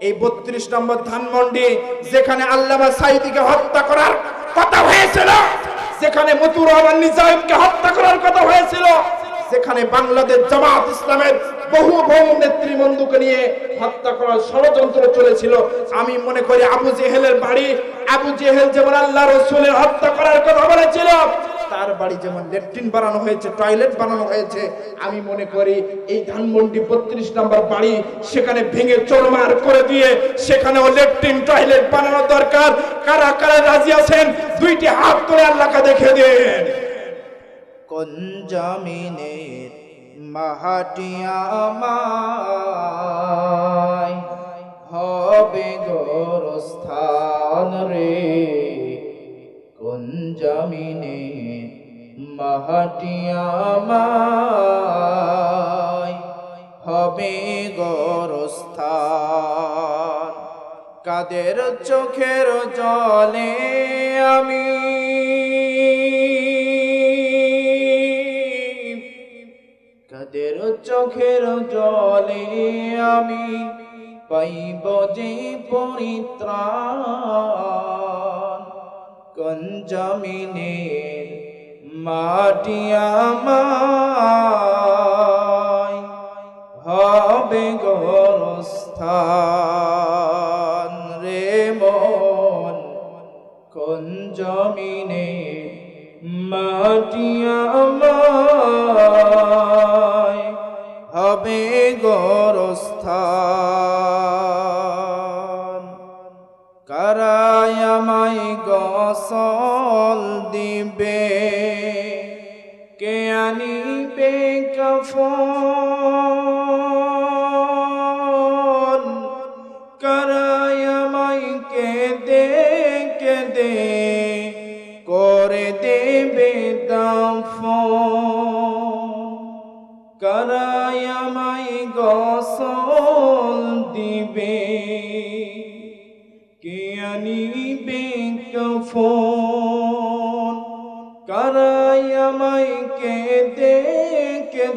এই বত্রিশ নম্বর ধানমন্ডি যেখানে আল্লামা সাইদিকে হত্যা করার কথা হয়েছিল, যেখানে মতুর রহমান নিজামকে হত্যা করার কথা হয়েছিল সেখানে বাংলাদেশ জামাত ইসলামের বহু বহু নেতৃবৃন্দকে নিয়ে হত্যা করার ষড়যন্ত্র চলেছিল। আমি মনে করি আবু জেহেলের বাড়ি, আবু জেহেল যেমন আল্লাহ রসুলের হত্যা করার কথা বলেছিল তার বাড়ি যেমন ল্যাট্রিন বানানো হয়েছে, টয়লেট বানানো হয়েছে, আমি মনে করি এই ধানমন্ডি বত্রিশ নম্বর বাড়ি সেখানে ভেঙে চোরমার করে দিয়ে সেখানেও ল্যাট্রিন টয়লেট বানানো দরকার। কারা কারা রাজি আছেন? দুইটি হাত করে আল্লাহকে দেখে দেন। কোন মাহাটিয়া আমায় হবে রে? কোন আমায় হবে গোরস্থান। কাদের চোখের জলে আমি কাদের চোখের জলে আমি পাইব যে পরিত্রাণ। কোন জমিনের মাটি আমায় হবে গরস্থান রে মন কোন জমিনে মাটি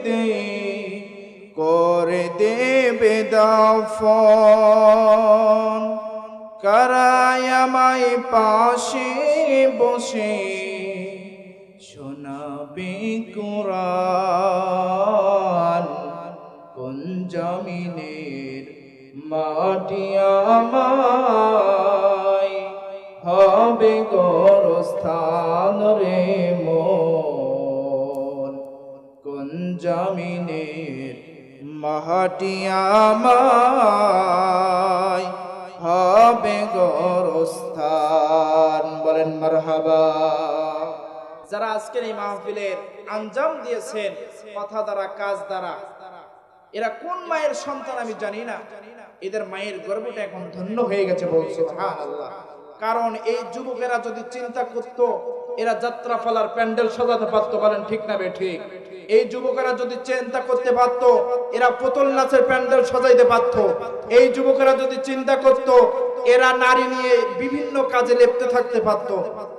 কেঁদে করে দেবে দাফন কারায় পাশে বসে শোনাবে কোরআন। কোন জমিনের মাটি আমায় হবে গোরস্থান? জমিনের মাটি আমায় হবে গোরস্থান। বলেন, মারহাবা। যারা আজকের এই মাহফিলের আঞ্জাম দিয়েছেন, কথা দ্বারা, কাজ দ্বারা, এরা কোন মায়ের সন্তান আমি জানি না। এদের মায়ের গর্বটা এখন ধন্য হয়ে গেছে বলছে আল্লাহ কারণ এই যুবকেরা যদি চিন্তা করত, এরা যাত্রা ফলার প্যান্ডেল সাজাতে পারতো, বলেন ঠিক না ঠিক? এই যুবকেরা যদি চিন্তা করতে পারত, এরা পুতুল নাচের প্যান্ডেল সাজাইতে পারত। এই যুবকেরা যদি চিন্তা করত, এরা নারী নিয়ে বিভিন্ন কাজে লিপ্ত থাকতে পারত।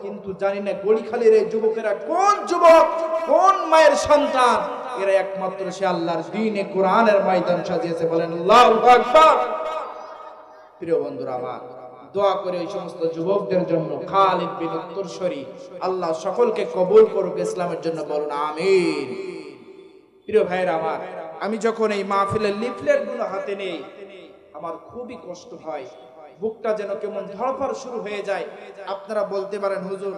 কিন্তু জানি না গড়িখালির এই যুবকেরা কোন যুবক, কোন মায়ের সন্তান? এরা একমাত্র সে আল্লাহর দিনে কোরআনের ময়দান সাজিয়েছে, বলেন প্রিয় বন্ধুরা আমার দোয়া করে ওই সমস্ত যুবকদের জন্য খালিদ বিন উত্তরসরি আল্লাহ সকলকে কবুল করুক ইসলামের জন্য বলুন, আমিন। প্রিয় ভাইরা আমার, আমি যখন এই মাহফিলের লিফলেটগুলো হাতে নেই, আমার খুবই কষ্ট হয়। বুকটা যেন কেমন ধড়ফড় শুরু হয়ে যায়। আপনারা বলতে পারেন, হুজুর,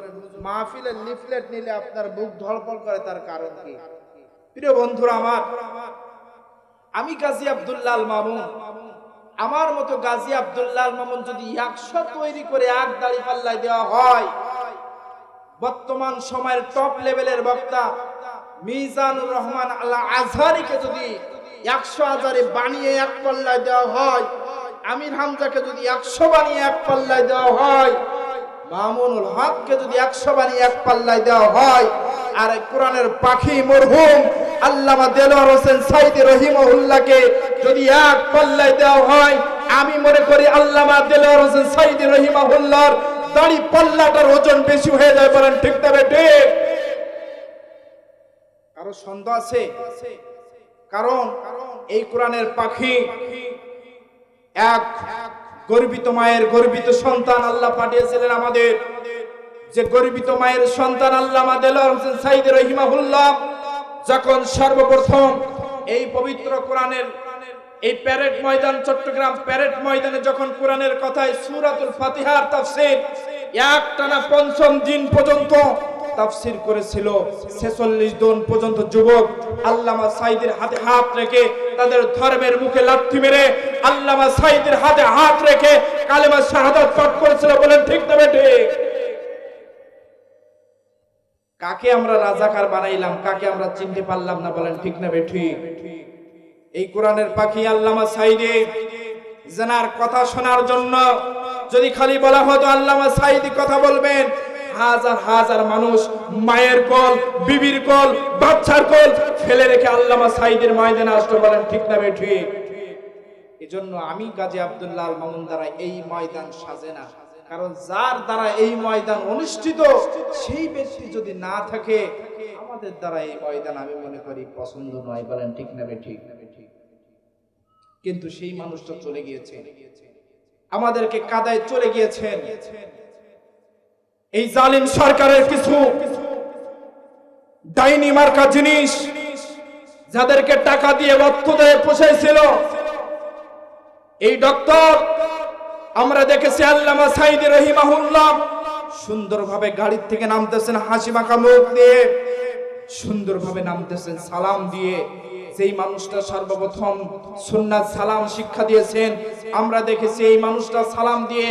মাহফিলের লিফলেট নিলে আপনার বুক ধড়ফড় করে, তার কারণ কি? প্রিয় বন্ধুরা আমার, আমি গাজী আব্দুল্লাহ মামুন আমার মতো গাজী আব্দুল্লাহ মামুন যদি একশো তৈরি করে এক দাড়ি পাল্লায় দেওয়া হয়, বর্তমান সময়ের টপ লেভেলের বক্তা মিজানুর রহমান আল্লাহ আজহারিকে যদি একশো হাজারে বানিয়ে এক পাল্লায় দেওয়া হয়, আমির হামজাকে যদি একশো বানিয়ে এক পাল্লায় দেওয়া হয়, মামুনুল হককে যদি একশো বানিয়ে এক পাল্লায় দেওয়া হয়, আর কোরআনের পাখি মরহুম আল্লামা দেলোয়ার হোসেন সাইদি রহিমউল্লাহকে যদি এক পাল্লায় দেওয়া হয়, আমি মনে করি আল্লামা দেলোয়ার হোসেন সাইদি রহিমাহুল্লাহর দাড়ি পাল্লাটার ওজন বেশি হয়ে যায় বলেন, ঠিক তবে ঠিক? কারও সন্দেহ আছে? কারণ এই কোরআনের পাখি এক গর্বিত মায়ের গর্বিত সন্তান আল্লাহ পাঠিয়েছিলেন আমাদের। যে গর্বিত মায়ের সন্তান আল্লাহ হোসেন সাইদ রহিমাহুল্লাহ যখন সর্বপ্রথম এই পবিত্র কোরআনের এই প্যারেড ময়দান, চট্টগ্রাম প্যারেড ময়দানে যখন কোরআনের কথায় সূরাতুল ফাতিহার তাফসীর, একটানা পঞ্চম দিন পর্যন্ত তাফসীর করেছিল। 46 দিন পর্যন্ত যুবক আল্লামা সাইদের হাতে হাত রেখে তাদের ধর্মের মুখে লাথি মেরে আল্লামা সাইদের হাতে হাত রেখে কালেমা শাহাদাত পাঠ করেছিল বলেন ঠিক তবে ঠিক? কাকে আমরা রাজাকার বানাইলাম, কাকে আমরা চিনতে পারলাম না বলেন ঠিক না বেঠিক এই কোরআনের পাখি আল্লামা সাইদি। জানার কথা শোনার জন্য যদি খালি বলা হতো আল্লামা সাইদি কথা বলবেন, হাজার হাজার মানুষ মায়ের কল, বিবির কল, বাচ্চার কল ফেলে রেখে আল্লামা সাইদের ময়দানে আসতে বলেন, ঠিক না বেঠিক এজন্য আমি গাজী আব্দুল্লাহ মামুন দ্বারা এই ময়দান সাজে না। কারণ যার দ্বারা এই ময়দান অনুষ্ঠিত, সেই ব্যক্তি যদি না থাকে, আমাদের দ্বারা এই ময়দান আমি মনে করি পছন্দ নয়, বলেন ঠিক না ঠিক কিন্তু সেই মানুষটা চলে গিয়েছে। আমাদেরকে কাদায় চলে গিয়েছেন। এই জালিম সরকারের কিছু ডাইনি মার্কা জিনিস যাদেরকে টাকা দিয়ে অর্থ দিয়ে পোষাইছিল। এই ডক্টর আমরা দেখেছি আল্লামা সাইদি রহিমাহুল্লাহ সুন্দরভাবে গাড়ির থেকে নামতেছেন হাসি মাখা মুখ দিয়ে, সুন্দরভাবে নামতেছেন সালাম দিয়ে। যেই মানুষটা সর্বপ্রথম সুন্নাত সালাম শিক্ষা দিয়েছেন, আমরা দেখেছি এই মানুষটা সালাম দিয়ে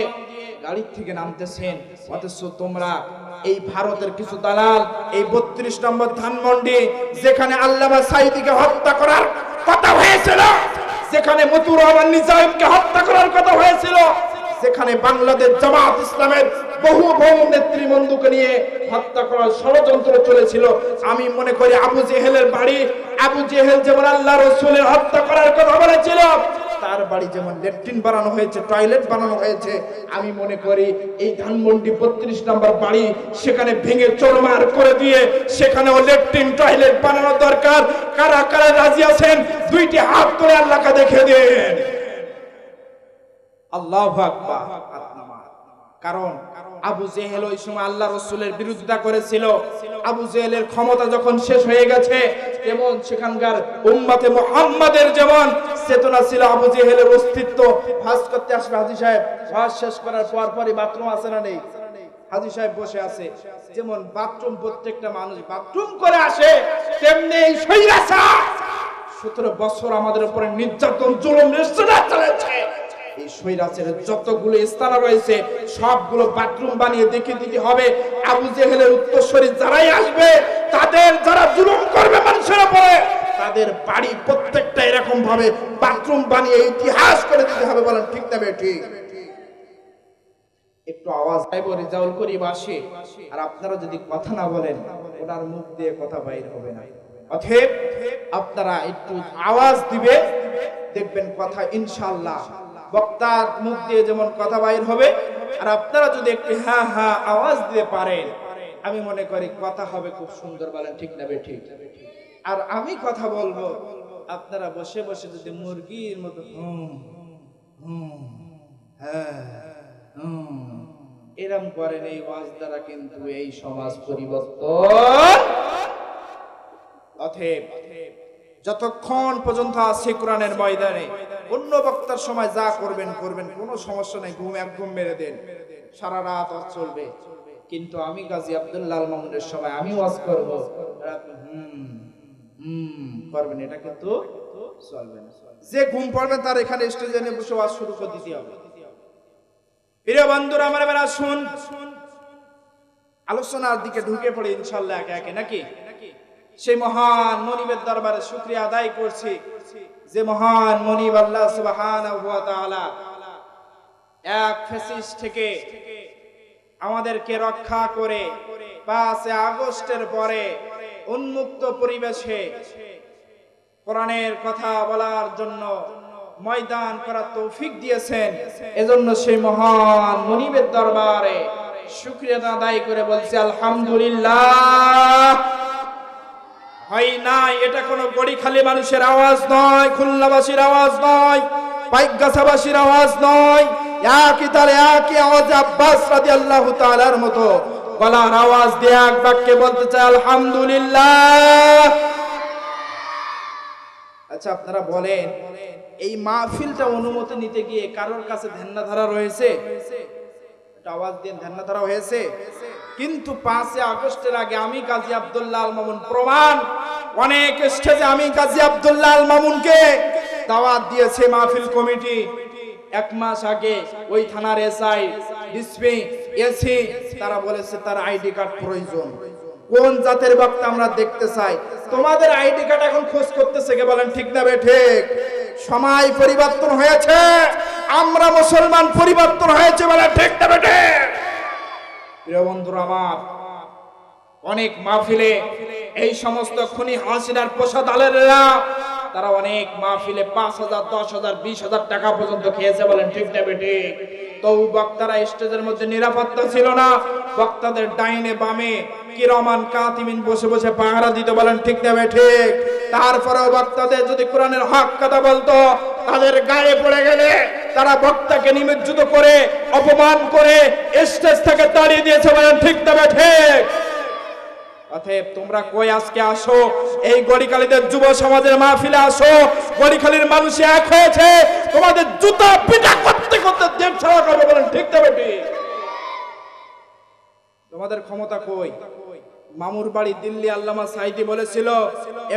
গাড়ির থেকে নামতেছেন। অথচ তোমরা এই ভারতের কিছু দালাল, এই বত্রিশ নম্বর ধানমন্ডি, যেখানে আল্লামা সাইদিকে হত্যা করার কথা হয়েছিল, যেখানে মতুর রহমান নিজামকে হত্যা করার কথা হয়েছিল যেখানে বাংলাদেশ জামাত ইসলামের বহু বহু নেতৃবৃন্দকে নিয়ে হত্যা করার ষড়যন্ত্র চলেছিল। আমি মনে করি আবু জেহেলের বাড়ি, আবু জেহেল যেমন আল্লাহ রসুলের হত্যা করার কথা বলেছিল, তার বাড়ি যেমন লেট্রিন বানানো হয়েছে, টয়লেট বানানো হয়েছে, আমি মনে করি এই ধানমন্ডি বত্রিশ নম্বর বাড়ি সেখানে ভেঙে চোরমার করে দিয়ে সেখানেও লেট্রিন টয়লেট বানানো দরকার। কারা কারা রাজি আছেন? দুইটি হাত করে আল্লাহকে দেখে দেন। আল্লাহ কারণ আবু জেহেল ওই সময় আল্লাহ রসুলের বিরোধিতা করেছিল। আবু জেহেলের ক্ষমতা যখন শেষ হয়ে গেছে তেমন সেখানকার উম্মাতে মোহাম্মদের যেমন চেতনা ছিল, আবু জেহেলের অস্তিত্ব ভাস করতে আসবে হাজি সাহেব। ভাস শেষ করার পর পরই বাথরুম আছে না নেই? হাজি সাহেব বসে আছে। যেমন বাথরুম প্রত্যেকটা মানুষ বাথরুম করে আসে, তেমনি এই সৈরাসা সতেরো বছর আমাদের উপরে নির্যাতন, জুলুম নিষ্ঠুরতা চালাচ্ছে। এই যতগুলো স্থান রয়েছে, সবগুলো বাথরুম বানিয়ে দেখে দিতে হবে। আবু জেহেলের উত্তরসূরি যারাই আসবে, তাদের যারা জুলুম করবে মানুষের উপরে, তাদের বাড়ি প্রত্যেকটা এরকম ভাবে বাথরুম বানিয়ে ইতিহাস করে দিতে হবে বলেন, ঠিক না ঠিক? একটু আওয়াজ আইব রেজাউল করিম আসে। আর আপনারা যদি কথা না বলেন, ওনার মুখ দিয়ে কথা বাইর হবে না। অথেব আপনারা একটু আওয়াজ দিবে, দেখবেন কথা ইনশাআল্লাহ বক্তার মুখ দিয়ে যেমন কথা বাইর হবে, আর আপনারা যদি একটু হ্যাঁ হ্যাঁ আওয়াজ দিতে পারেন, আমি মনে করি কথা হবে খুব সুন্দর, বলেন ঠিক না ঠিক আর আমি কথা বলব, আপনারা বসে বসে যদি মুরগির মতো হ্যাঁ এরম করেন, এই ওয়াজ দ্বারা কিন্তু এই সমাজ পরিবর্তন। অথেব যতক্ষণ পর্যন্ত আছে কোরআনের ময়দানে অন্য বক্তার সময় যা করবেন করবেন, কোনো সমস্যা নাই, ঘুম এক ঘুম মেরে দেন। সারা রাত চলবে। কিন্তু আমি গাজী আব্দুল্লাহ মামুনের সময় আমি ওয়াজ করব। হুম হুম, করবেন, এটা কিন্তু চলবে না। যে ঘুম পড়বে তার এখানে স্টেজে নিয়ে বসে ওয়াজ শুরু করে দিতে হবে। প্রিয় বন্ধুরা, আমার এবার আসুন। আলোচনার দিকে ঢুকে পড়ে ইনশাল্লাহ একে একে, নাকি? সেই মহান মনিবের দরবারে শুক্রিয়া আদায় করছি যে মহান মনিব আল্লাহ তাআলা এক ফেসিস থেকে আমাদেরকে রক্ষা করে পাঁচে আগস্টের পরে উন্মুক্ত পরিবেশে কোরআনের কথা বলার জন্য ময়দান করার তৌফিক দিয়েছেন। এজন্য সেই মহান মনিবের দরবারে শুক্রিয়া আদায় করে বলছি, আলহামদুলিল্লাহ। হয় নাই, এটা কোনো গড়িখালি মানুষের আওয়াজ নয়, খুলনাবাসীর আওয়াজ নয়, পাইকগাছাবাসীর আওয়াজ নয়, একই তালে একই আওয়াজে আব্বাস রাদিয়াল্লাহু তাআলার মতো গলার আওয়াজ দিয়ে এক বাক্যে বলতে চাই আলহামদুলিল্লাহ। আচ্ছা আপনারা বলেন, এই মাহফিলটা অনুমতি নিতে গিয়ে কারোর কাছে ধ্যানধারা রয়েছে? আওয়াজ দিন ধ্যানধারা হয়েছে। কিন্তু পাঁচে আগস্টের আগে আমি কাজী আব্দুল্লাহ আল মামুন প্রমাণ, অনেক স্টেজে আমি কাজী আব্দুল্লাহ আল মামুনকে দাওয়াত দিয়েছে মাহফিল কমিটি। এক মাস আগে ওই থানার এসআই, ডিসপি, এসি, তারা বলেছে তার আইডি কার্ড প্রয়োজন। কোন জাতের বক্তা আমরা দেখতে চাই? তোমাদের আইডি কার্ড এখন খোঁজ করতেছে কে বলেন, ঠিক না বে ঠিক? সময় পরিবর্তন হয়েছে। আমরা মুসলমান পরিবর্তন হয়েছে বলে ঠিক না বে ঠিক প্রিয় বন্ধুরা আমার, অনেক মাহফিলে এই সমস্ত খুনি হাসিনার পোষা দালেরা তারা অনেক মাহফিলে পাঁচ হাজার, দশ হাজার, বিশ হাজার টাকা পর্যন্ত খেয়েছে বলেন, ঠিক না বেটে তো বক্তারা স্টেজের মধ্যে নিরাপত্তা ছিল না। বক্তাদের ডাইনে, বামে কিরমান কাতিমিন বসে বসে পাহারা দিতে বলেন, ঠিক না ঠিক তারপরেও বক্তাদের যদি কোরআনের হক কথা বলতো, তাদের গায়ে পড়ে গেলে তারা বক্তাকে নিমজ্জিত করে, অপমান করে স্টেজ থেকে তাড়িয়ে দিয়েছে বলেন, ঠিক না ঠিক অতএব তোমরা কই আজকে আসো? এই গড়িখালিদের যুব সমাজের মাহফিলে আসো। গড়িখালির মানুষ এক হয়েছে। তোমাদের জুতা পিটা করতে করতে দেব ছাড়া করবে বলেন ঠিক তবে তোমাদের ক্ষমতা কই? মামুর বাড়ি দিল্লি আল্লামা সাইদি বলেছিল,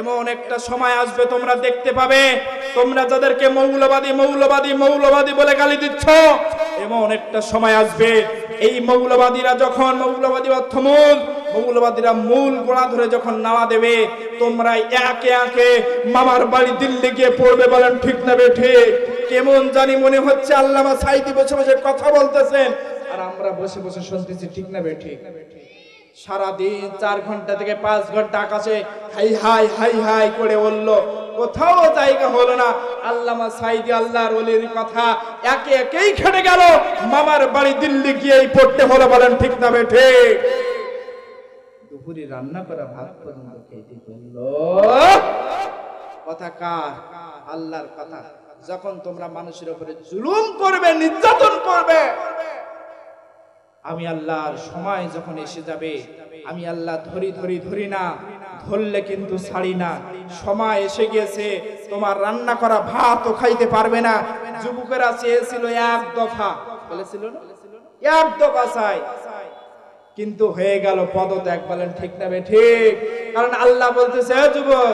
এমন একটা সময় আসবে তোমরা দেখতে পাবে। তোমরা যাদেরকে মৌলবাদী মৌলবাদী মৌলবাদী বলে গালি দিচ্ছ, এমন একটা সময় আসবে। এই মৌলবাদীরা যখন মৌলবাদী অর্থমূল মৌলবাদীরা মূল গোড়া ধরে যখন নামা দেবে তোমরা একে একে মামার বাড়ি দিল্লি গিয়ে পড়বে বলেন, ঠিক না বে ঠিক? কেমন জানি মনে হচ্ছে আল্লামা সাইদি বসে বসে কথা বলতেছেন। আর আমরা বসে বসে শুনতেছি, ঠিক না বে ঠিক? সারাদিন চার ঘণ্টা থেকে পাঁচ ঘণ্টা আকাশে হাই হাই হাই হাই করে বলল, কোথাও জায়গা হলো না। আল্লামা সাইদি আল্লাহর ওলির কথা একে একেই খেটে গেল। মামার বাড়ি দিল্লি গিয়েই পড়তে হলো বলেন, ঠিক না বে ঠিক? দুপুরে রান্না করা ভাত পর্যন্ত খেতে বলল, কথা কার? আল্লাহর কথা। যখন তোমরা মানুষের উপরে জুলুম করবে, নির্যাতন করবে, আমি আল্লাহর সময় যখন এসে যাবে, আমি আল্লাহ ধরি ধরি ধরি না, ধরলে কিন্তু ছাড়ি না। সময় এসে গিয়েছে, তোমার রান্না করা ভাতও খাইতে পারবে না। যুবকেরা চেয়েছিল এক দফা, বলেছিল না? এক দফা চাই। কিন্তু হয়ে গেল পদত্যাগ, বলেন ঠিক না ঠিক। কারণ আল্লাহ বলতেছে, "হে যুবক,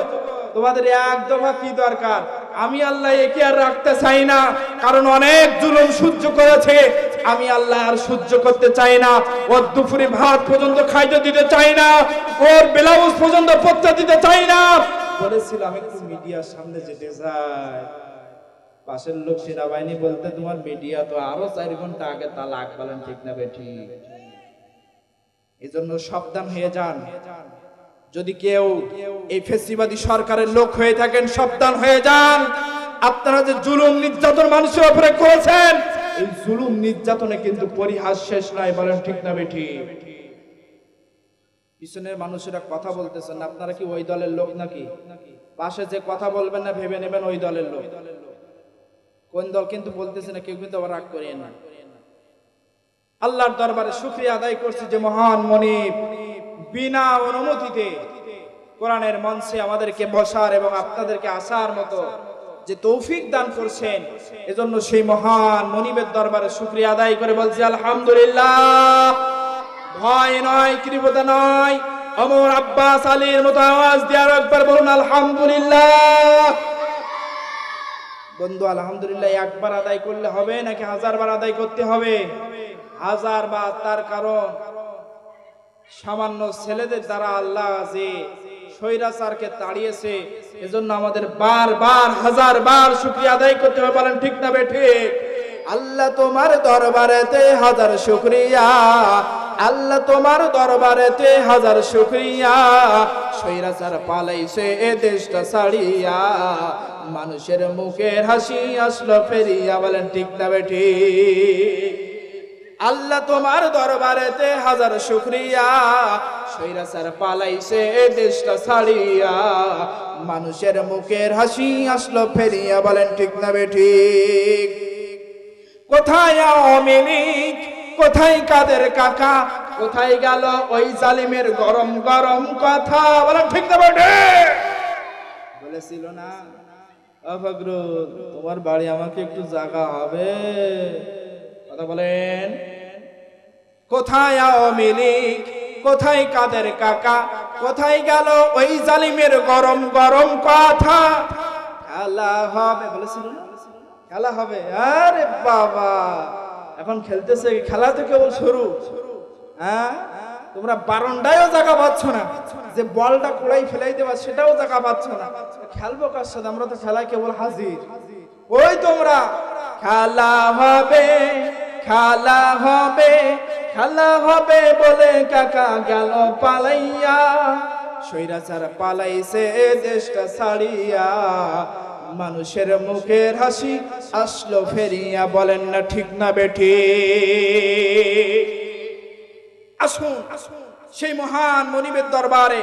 তোমাদের এক দফা কি দরকার। আমি আল্লাহ একে আর রাখতে চাই না, কারণ অনেক জুলুম সহ্য করেছে। আমি আল্লাহ আর সহ্য করতে চাই না। ওর দুপুরে ভাত পর্যন্ত খাইতে দিতে চাই না। ওর ব্লাউজ পর্যন্ত পড়তে দিতে চাই না। বলেছিলাম একটু মিডিয়ার সামনে যেতে চাই। পাশের লোক সেনাবাহিনী বলতে, তোমার মিডিয়া তো আরও চার ঘণ্টা আগে তালাক, বলেন ঠিক না ঠিক। এজন্য সাবধান হয়ে যান। যদি কেউ এই ফেসিবাদী সরকারের লোক হয়ে থাকেন, সাবধান হয়ে যান। আপনারা যে জুলুম নির্যাতন মানুষের উপরে করেছেন, এই জুলুম নির্যাতনে কিন্তু পরিহাস শেষ নয় বলেন ঠিক না বেঠি? পিছনের মানুষেরা কথা বলতেছেন, আপনারা কি ওই দলের লোক নাকি? পাশে যে কথা বলবেন না, ভেবে নেবেন ওই দলের লোক। কোন দল কিন্তু বলতেছে না, কেউ কিন্তু আবার রাগ করিয়ে না। আল্লাহর দরবারে শুক্রিয়া আদায় করছি যে মহান মনিব, বিনা অনুমতিতে কোরআনের মঞ্চে আমাদেরকে বসার এবং আপনাদেরকে আসার মতো যে তৌফিক দান করছেন, এজন্য সেই মহান মনিবের দরবারে শুক্রিয়া আদায় করে বলছি, আলহামদুলিল্লাহ। ভয় নয় কৃপতা নয়। অমর আব্বাস আলীর মতো আওয়াজ দিয়ে আরও একবার বলুন, আলহামদুলিল্লাহ। বন্ধু, আলহামদুলিল্লাহ, একবার আদায় করলে হবে নাকি হাজার বার আদায় করতে হবে? হাজার বার তার কারণ সামান্য ছেলেদের দ্বারা আল্লাহ যে স্বৈরাচারকে তাড়িয়েছে, এজন্য আমাদের বারবার, হাজার বার শুক্রিয়া আদায় করতে হবে। বলেন, ঠিক না বে, ঠিক? আল্লাহ তোমার দরবারেতে হাজার শুক্রিয়া, আল্লাহ তোমার দরবারেতে হাজার শুক্রিয়া, স্বৈরাচার পালাইছে এ দেশটা ছাড়িয়া, মানুষের মুখের হাসি আসলো ফেরিয়া। বলেন, ঠিক না বে, ঠিক? আল্লাহ তোমার দরবারেতে হাজার শুক্রিয়া। সৈরাচার পালাইছে দেশটা ছাড়িয়া। মানুষের মুখের হাসি আসলো ফেরিয়া। বলেন, ঠিক না বে ঠিক? কোথায় আওয়ামী কোথায় কাদের কাকা? কোথায় গেল ওই জালিমের গরম গরম কথা? বলেন, ঠিক না বটে বলেছিল না। অফাগরুল তোমার বাড়ি আমাকে একটু জাগা হবে কথা বলেন। কোথায় আওয়ামী লীগ? কোথায় কাদের কাকা? কোথায় গেল ওই জালিমের গরম গরম কথা? খেলা হবে বলেছিল খেলা হবে। আরে বাবা! এখন খেলতেছে খেলা তো কেবল শুরু। হ্যাঁ? তোমরা বারন্ডায়ও জায়গা পাচ্ছ না। যে বলটা কুড়াই ফেলাই দেবা, সেটাও জায়গা পাচ্ছ না। খেলব কার সাথে? আমরা তো খেলায় কেবল হাজির। ওই তোমরা! খেলা হবে। খেলা হবে, খালা হবে বলে কাকা গেল পালাইয়া। সৈরাচার পালাইছে দেশটা ছাড়িয়া। মানুষের মুখের হাসি আসলো ফেরিয়া, বলেন না ঠিক না বেঠি। আসুন, সেই মহান মনিবের দরবারে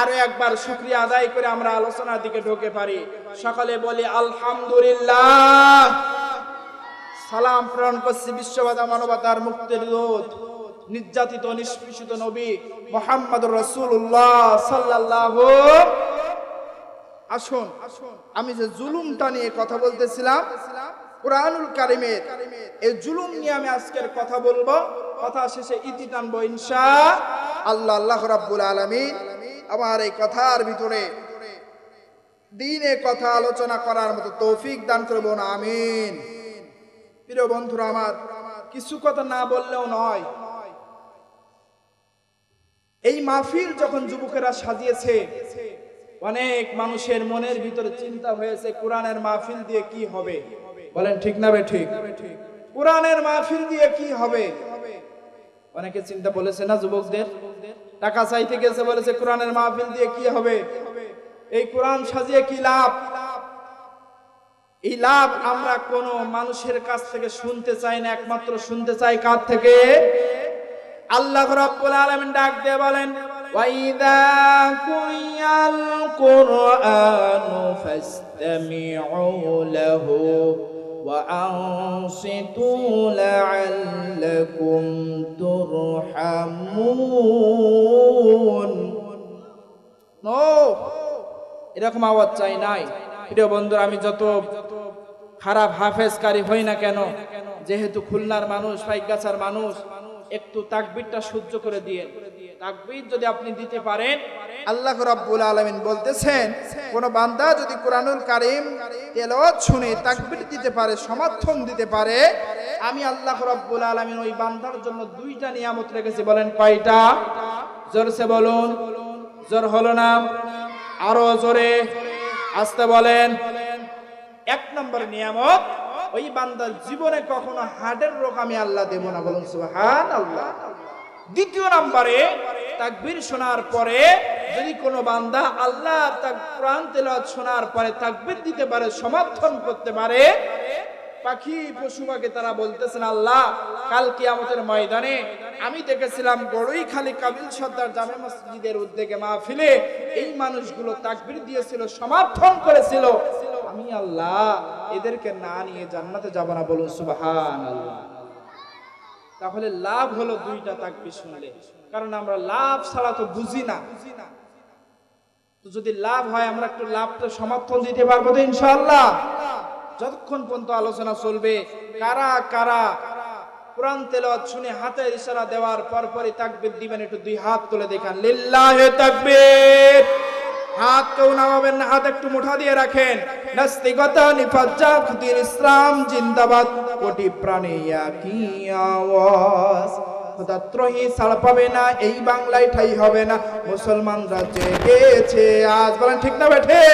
আরও একবার শুক্রিয়া আদায় করে আমরা আলোচনার দিকে ঢোকে পারি। সকালে বলি, আলহামদুলিল্লাহ। সালাম প্রেরণ করছি বিশ্ববাদা মানবতার মুক্তির দূত, নির্যাতিত, নিষ্পৃষিত নবী মোহাম্মদ রসুল্লাহ সাল্লাল্লাহু আসুন। আমি যে জুলুমটা নিয়ে কথা বলতেছিলাম, কোরআনুল কারিমের এই জুলুম নিয়ে আমি আজকের কথা বলব। কথা শেষে ইতি টানবো ইনশা আল্লাহ আল্লাহ রাব্বুল আলামিন আমার এই কথার ভিতরে দিনে কথা আলোচনা করার মতো তৌফিক দান করব না আমিন। প্রিয় বন্ধুরা আমার, কিছু কথা না বললেও নয়। এই মাহফিল যখন যুবকেরা সাজিয়েছে, অনেক মানুষের মনের ভিতরে চিন্তা হয়েছে, কোরআনের মাহফিল দিয়ে কি হবে? বলেন, ঠিক না ঠিক? কোরআনের মাহফিল দিয়ে কি হবে? অনেকে চিন্তা বলেছে, না যুবকদের, টাকা চাইতে গেছে বলেছে, কোরআনের মাহফিল দিয়ে কি হবে? এই কোরআন সাজিয়ে কি লাভ? এই লাভ আমরা কোন মানুষের কাছ থেকে শুনতে চাই না, একমাত্র শুনতে চাই কার থেকে? আল্লাহ রাব্বুল আলামিন ডাক দিয়ে বলেন, ওয়াইদা কুরিয়াল কুরআনু ফাসতামিউ লাহু লাআল্লাকুম তুরহামুন. নো, এরকম আওয়াজ চাই নাই। প্রিয় বন্ধুরা, আমি যত খারাপ হাফেজকারী হই না কেন, যেহেতু খুলনার মানুষ পাইকাছার মানুষ, একটু তাকবিরটা সহ্য করে দিয়ে তাকবির যদি আপনি দিতে পারেন, আল্লাহ রাব্বুল আলামিন বলতেছেন, কোন বান্দা যদি কোরআনুল কারীম তেলাওয়াত শুনে তাকবির দিতে পারে, সমর্থন দিতে পারে, আমি আল্লাহ রাব্বুল আলামিন ওই বান্দার জন্য দুইটা নিয়ামত রেখেছি। বলেন কয়টা? জোরসে বলুন, জোর হলো না? আরও জোরে। আসতে বলেন, এক নম্বর নিয়ামত, ওই বান্দার জীবনে কখনো হার্টের রোগ আমি আল্লাহ দেব না, বলুন সুহান আল্লাহ দ্বিতীয় নম্বরে, তাকবির শোনার পরে যদি কোনো বান্দা আল্লাহ তার প্রাণ তেলাওয়াত শোনার পরে তাকবির দিতে পারে, সমর্থন করতে পারে পাখি পশু তারা বলতেছেন, আল্লাহ, কাল কিয়ামতের ময়দানে আমি দেখেছিলাম গড়ই খালি কাবিল সর্দার জামে মসজিদের উদ্যোগে মাহফিলে এই মানুষগুলো তাকবীর দিয়েছিল, সমর্থন করেছিল। আমি, আল্লাহ, এদেরকে না নিয়ে জান্নাতে যাব না বলুন সুবহান তাহলে লাভ হলো দুইটা তাকবীর শুনলে। কারণ আমরা লাভ ছাড়া তো বুঝি না। তো যদি লাভ হয়, আমরা একটু লাভটা সমর্থন দিতে পারব তো ইনশাআল্লাহ। যতক্ষণ পর্যন্ত আলোচনা চলবে, কারা কারা কোরআন তেলাওয়াত শুনে হাতে ইশারা দেওয়ার পরপরই তাকবীর দিবেন, একটু দুই হাত তুলে দেখান। লিল্লাহে তাকবীর। হাত কেউ নামাবেন না, হাত একটু মুঠা দিয়ে রাখেন। নাস্তিকতা নিফাজ্জাক দিন ইসলাম, জিন্দাবাদ। কোটি প্রাণী একই আওয়াজ। খোদাত্রহি ছাড় পাবে না, এই বাংলায় ঠাই হবে না। মুসলমানরা জেগেছে আজ। বলেন, ঠিক না বেঠে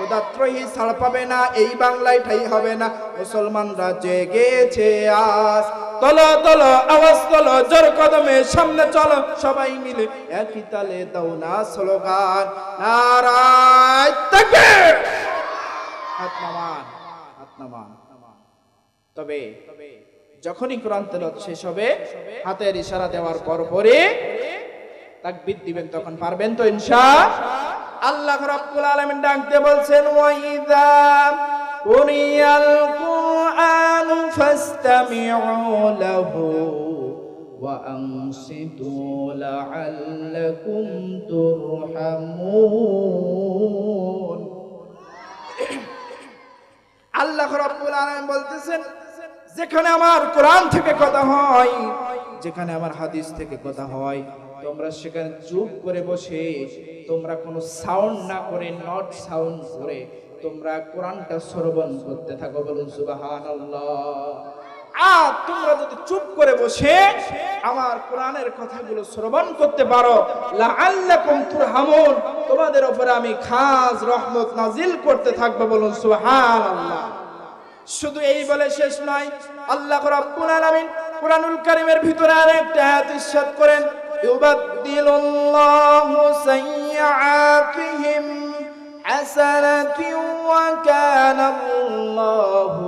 খোদাত্রহি ছাড় পাবে না, এই বাংলায় ঠাই হবে না। মুসলমানরা জেগেছে আজ তলো তলো, আওয়াজ, তলো, জোর কদমে সামনে চলো, সবাই মিলে একই তালে দাও না স্লোগান। নারায় হাত নামান, হাত তবে যখনই কোরআন তেলাওয়াত শেষ হবে, হাতের ইশারা দেওয়ার পর পরে তাকবীর দিবেন, তখন পারবেন তো ইনশা আল্লাহ রাব্বুল আলামিন ডাকতে বলছেন, ওয়াইদা কুরিয়াল কুরআন ফাসতামিউ লাহু ওয়া আনসিতু লাআল্লাকুম তুরহামুন. আল্লাহ রাব্বুল বলতেছেন, যেখানে আমার কোরআন থেকে কথা হয়, যেখানে আমার হাদিস থেকে কথা হয় তোমরা সেখানে চুপ করে বসে, তোমরা কোনো সাউন্ড না করে নট সাউন্ড করে, তোমরা কোরআনটা শ্রবণ করতে থাকো বলুন, সুবহানাল্লাহ। আর তোমরা যদি চুপ করে বসে আমার কোরআনের কথাগুলো শ্রবণ করতে পারো, লাআল্লাকুম তুরহামুন, তোমাদের উপরে আমি খাস রহমত নাজিল করতে থাকব বলুন, সুবহানাল্লাহ। শুধু এই বলে শেষ নয়, আল্লাহ রাব্বুল আলামিন কোরআনুল কারীমের ভিতরে আরেকটা আয়াত ইরশাদ করেন ইউবাদদিলুল্লাহু সাইয়্যাতিহিম হাসানাতিন ওয়া কানা আল্লাহু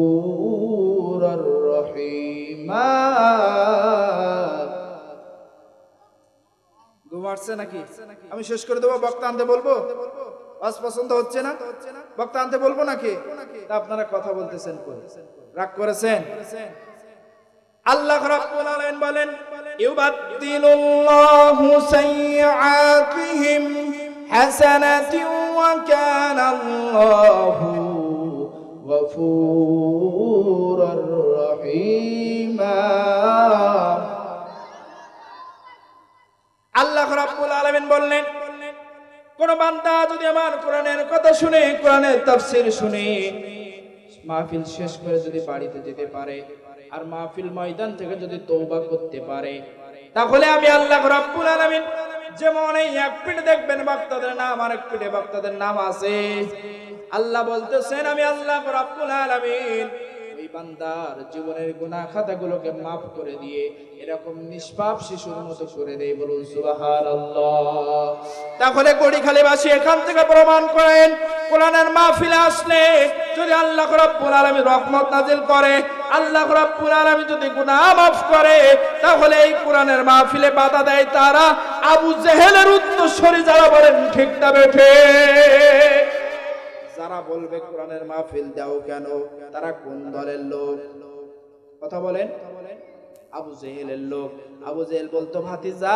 غفورا رحيما ঘুমাচ্ছে নাকি আমি শেষ করে দেবো বক্তা আনতে বলবো বাস পছন্দ হচ্ছে না বক্তা আনতে বলবো নাকি তা আপনারা কথা বলতেছেন কই? রাগ করেছেন আল্লাহ রাব্বুল বলেন আল্লাহ রাবুল আলমিন বললেন, কোন বান্দা যদি আমার কোরআনের কথা শুনে, কোরআনের তফসিল শুনে, মাহফিল শেষ করে যদি বাড়িতে যেতে পারে আর মাহফিল ময়দান থেকে যদি তৌবা করতে পারে, তাহলে আমি আল্লাহ রাব্বুল আলামিন যেমন এই এক পিঠে দেখবেন বক্তাদের নাম আর এক পিঠে বক্তাদের নাম আছে। আল্লাহ বলতেছেন, আমি আল্লাহ রাব্বুল আলামিন বান্দার জীবনের গুনাহ খাতাগুলোকে মাফ করে দিয়ে এরকম নিষ্পাপ শিশুর মতো করে দেয় বলুন, সুবহানাল্লাহ। তাহলে গড়িখালিবাসী এখান থেকে প্রমাণ করেন, কোরআনের মাহফিলে আসলে যদি আল্লাহ রাব্বুল আলামিন রহমত নাজিল করে আল্লাহ রাব্বুল আলামিন যদি গুনাহ মাফ করে, তাহলে এই কোরআনের মাহফিলে বাধা দেয় তারা। আবু জেহেলের উত্তরসূরি যারা বলেন, ঠিক না বেঠে। যারা বলবে কোরআনের মাহফিল দাও কেন, তারা কোন দলের লোক? কথা বলেন। আবু জেহেলের লোক। আবু জেহেল বলতো, ভাতিজা,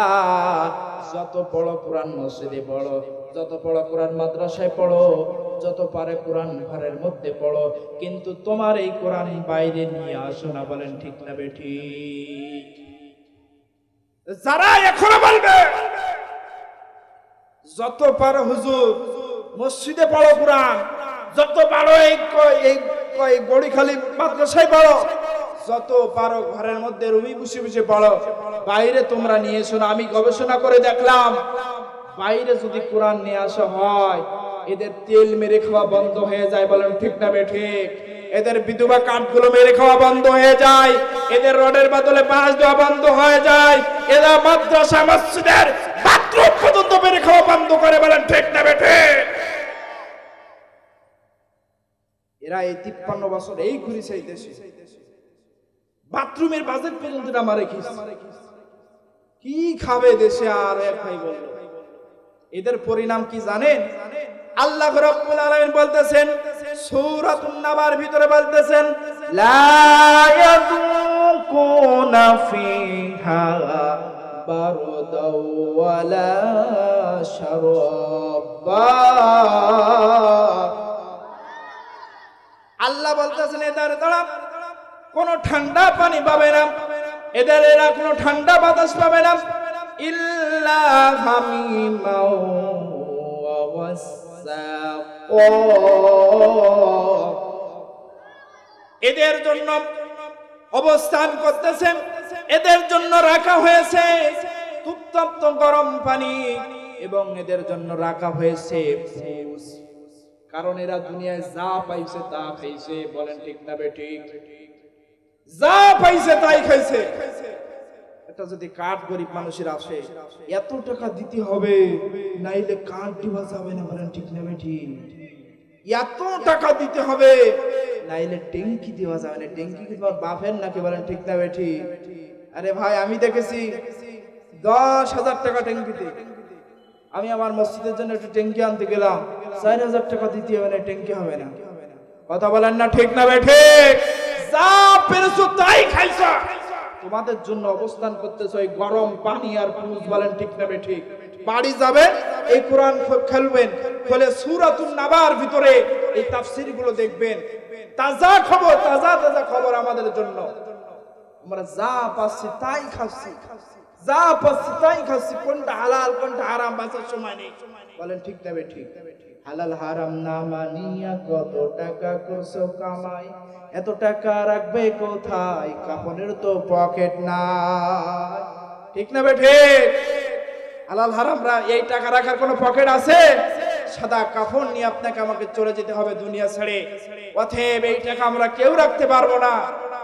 যত বড় কোরআন মসজিদে পড়ো, যত বড় কোরআন মাদ্রাসায় পড়ো যত পারে কোরআন ঘরের মধ্যে পড়ো। কিন্তু তোমার এই কোরআন বাইরে নিয়ে আসো না, বলেন ঠিক না বেঠি? যারা এখনও বলবে, যত পারো হুজুর, মসজিদে পড়ো কোরআন। যত পারো এই গড়িখালি মাদ্রাসায় পড়ো। যত পারো ঘরের মধ্যে রুমি বসে বসে পড়ো। বাইরে তোমরা নিয়ে এসো না, আমি গবেষণা করে দেখলাম। বাইরে যদি কোরআন নিয়ে আসা হয় এদের তেল মেরে খাওয়া বন্ধ হয়ে যায়, বলেন, ঠিক না বে, ঠিক? এদের বিধবা কাঠগুলো মেরে খাওয়া বন্ধ হয়ে যায়, এদের রডের বদলে বাঁশ দেওয়া বন্ধ হয়ে যায়, এরা মাদ্রাসা, মসজিদের বাথরুম পর্যন্ত মেরে খাওয়া বন্ধ করে, বলেন, ঠিক না বে, ঠিক? এরা এই তিপ্পান্ন বছর এই ঘুরিছে এই দেশে। বাথরুমের বাজেট পর্যন্ত এটা মারে কি খাবে দেশে আর এক ভাই বলল? এদের পরিণাম কি জানেন? আল্লাহ রাব্বুল আলামিন বলতেছেন, সূরাতুন নাবার ভিতরে বলতেছেন, লা ইয়াযুকুনা ফিহা বারদাও ওয়ালা শারাবা আল্লাহ বলতেছেন, এদের দ্বারা কোনো ঠান্ডা পানি পাবে না, এদের এরা কোনো ঠান্ডা বাতাস পাবে না ইল্লা হামিমাও ওয়া। এদের জন্য অবস্থান করতেছেন এদের জন্য রাখা হয়েছে উত্তপ্ত গরম পানি এবং এদের জন্য রাখা হয়েছে কারণ এরা দুনিয়ায় যা পাইছে তা খাইছে, বলেন ঠিক না বে ঠিক? যা পাইছে তাই খাইছে। এটা যদি কাঠ গরিব মানুষের আসে, এত টাকা দিতে হবে, নাইলে কাঠ দিবা যাবে না বলেন ঠিক না বে ঠিক এত টাকা দিতে হবে, নাইলে ট্যাঙ্কি দেওয়া যাবে না। ট্যাঙ্কি কি তোমার বাপের নাকি বলেন ঠিক না বে ঠিক আরে ভাই, আমি দেখেছি দশ হাজার টাকা ট্যাঙ্কিতে। আমি আমার মসজিদের জন্য একটু ট্যাঙ্কি আনতে গেলাম, চার হাজার টাকা দিতে হবে না, ট্যাঙ্কি হবে না। কথা বলেন না ঠিক না বে ঠিক যা পেরেছ তাই খাইছো। তোমাদের জন্য অবস্থান করতেছ ওই গরম পানি আর পুরুষ বলেন ঠিক নেবে ঠিক? বাড়ি যাবেন এই কোরআন খেলবেন ফলে সুরাতুন নাবার ভিতরে এই তাফসিরগুলো দেখবেন। তাজা খবর, তাজা তাজা খবর আমাদের জন্য। আমরা যা পাচ্ছি তাই খাচ্ছি। যা পাচ্ছি তাই খাচ্ছি, কোনটা হালাল, কোনটা হারাম, বাঁচার সময় নেই। বলেন ঠিক না বে ঠিক? হালাল হারাম না মানিয়া কত টাকা করছ কামাই? এত টাকা রাখবে কোথায়? কাপনের তো পকেট নাই। ঠিক না বেঠে? হালাল হারামরা এই টাকা রাখার কোনো পকেট আছে? সাদা কাফন নিয়ে আপনাকে আমাকে চলে যেতে হবে দুনিয়া ছেড়ে। অথেব এই টাকা আমরা কেউ রাখতে পারব না।